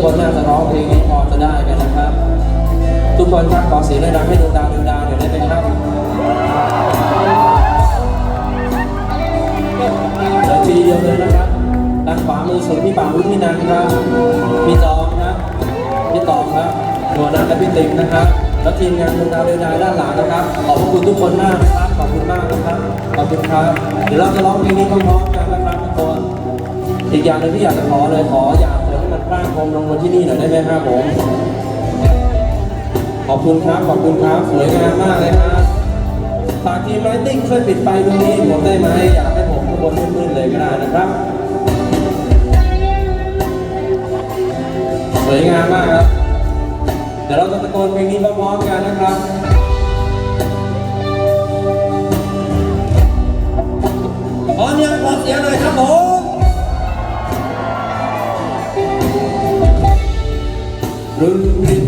ทุกคนน่าจะร้องเพลงนี้พอจะได้กันนะครับ ทุกคนครับขอเสียงดังให้ดวงดาวดวงดาวเดี๋ยวได้ไหมครับเดี๋ยวทีเดียวเลยนะครับด้านขวามือสุดพี่ป่าวุฒินันครับพี่ตองครับพี่ตองครับหนวดนัทและพี่ติ๊กนะครับแล้วทีมงานดวงดาวดวงดาวด้านหลังนะครับ ขอบคุณทุกคนมากนะครับขอบคุณมากนะครับขอบคุณครับเดี๋ยวเราจะร้องเพลงนี้พร้อมๆกันนะครับทุกคนอีกอย่างหนึงที่อยากจะขอเลยขออยาก ร่างพรมลงบนที่นี่หน่อยได้ไหมครับผม ขอบคุณครับ ขอบคุณครับ สวยงามมากเลยครับฝากทีมไลติ้งช่วยปิดไฟตรงนี้ผมได้ไหมอยากให้ผมข้างบนมืดๆเลยก็ได้นะครับ สวยงามมากครับ เดี๋ยวเราจะตะโกนเพลงนี้พร้อมๆกันนะครับขอเสียงขอเสียงหน่อยครับผม รุ่